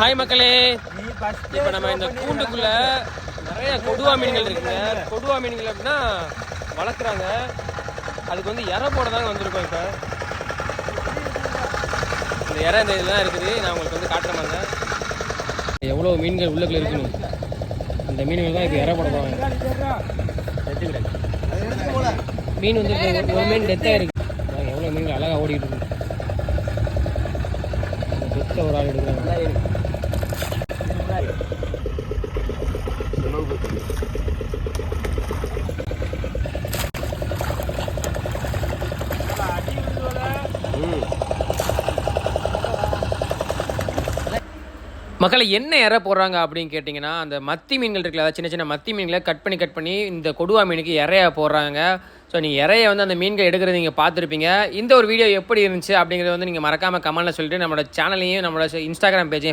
Hi மக்களே. இப்போ நம்ம இந்த கூண்டுக்குள்ள நிறைய கொடுவா மீன்கள் இருக்குங்க கொடுவா மீன்கள் அப்படின்னா வளர்க்குறாங்க. அதுக்கு வந்து இறை போட தாங்க வந்திருக்கோம் இப்போ. இந்த இறை இந்த இதெல்லாம் இருக்குது. நான் உங்களுக்கு வந்து காட்டுற மாதிரி எவ்வளோ மீன்கள் உள்ளக்குள்ள இருக்குன்னு அந்த மீன்கள் தான் இப்போ இறை போட போவாங்க மீன் வந்து ஒரு மீன் டெத்தாக இருக்கு எவ்வளோ மீன்கள் அழகாக ஓடிட்டு இருக்கு. டெத்தை ஒரு ஆள் எடுக்கிறாங்க. மக்களை என்ன இற போடுறாங்க அப்படின்னு கேட்டிங்கன்னா அந்த மத்தி மீன்கள் இருக்குல்ல அதாவது சின்ன சின்ன மத்தி மீன்களை கட் பண்ணி கட் பண்ணி இந்த கொடுவா மீனுக்கு இறையாக போடுறாங்க. ஸோ நீங்கள் இறைய வந்து அந்த மீன்கள் எடுக்கிறது நீங்கள் பார்த்துருப்பீங்க. இந்த ஒரு வீடியோ எப்படி இருந்துச்சு அப்படிங்கிறத வந்து நீங்கள் மறக்காமல் கமெண்ட்டில் சொல்லிட்டு நம்மளோட சேனலையும் நம்மளோட இன்ஸ்டாகிராம் பேஜையும்